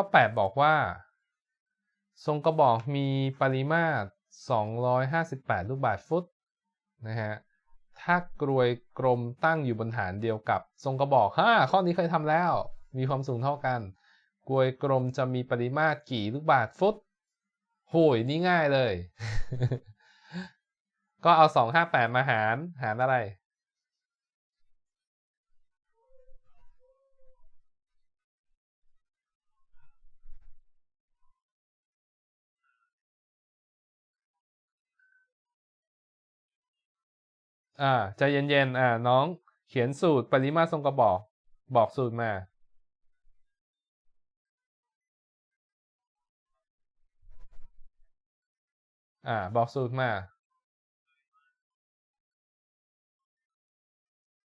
ข้อ 8 บอกว่า ทรงกระบอกมีปริมาตร 258 ลูกบาศก์ฟุตนะฮะถ้ากรวยกลมตั้งอยู่บนฐานเดียวกับทรงกระบอกฮ่าข้อนี้เคยทำแล้ว มีความสูงเท่ากัน กรวยกลมจะมีปริมาตรกี่ลูกบาศก์ฟุตโหยนี่ง่ายเลย ก็เอา 258 มาหาร หารอะไร อ่าใจเย็นๆอ่า น้องเขียนสูตรปริมาตรทรงกระบอก บอกสูตรมา อ่า บอกสูตรมา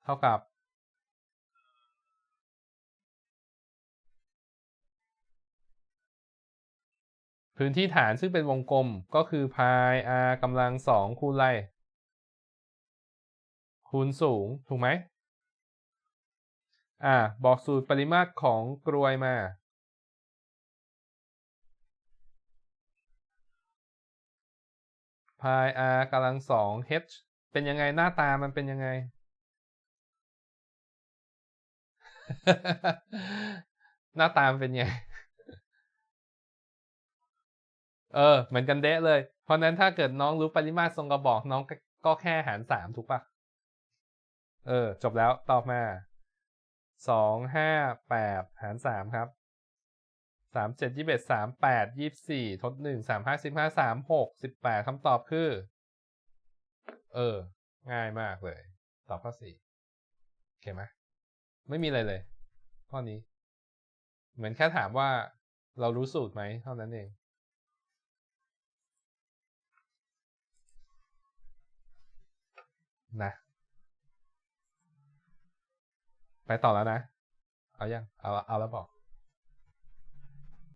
เท่ากับพื้นที่ฐานซึ่งเป็นวงกลมก็คือ pi r กำลังสองคูณไร คูณสูง ถูกไหมอ่า บอกสูตรปริมาตรของกรวยมา pi r กำลังสอง h เป็นยังไงหน้าตามันเป็นยังไง หน้าตามนเป็นไง เออ เหมือนกันเดะเลย เพราะนั้นถ้าเกิดน้องรู้ปริมาตรทรงกระบอกน้องก็ก็แค่หารสามถูกปะ เออ จบแล้วตอบมาสองห้าแปดหารสามครับสามเจ็ดยี่สิบเอ็ดสามแปดยี่สิบสี่ทดหนึ่งสามห้าสิบห้าสามหกสิบแปดคำตอบคือ เออ ง่ายมากเลย ตอบข้อสี่โอเคไหมไม่มีอะไรเลย ข้อนี้ เหมือนแค่ถามว่าเรารู้สูตรไหมเท่านั้นเองนะ ไปต่อแล้วนะ เอายังเอาเอาแล้วบอก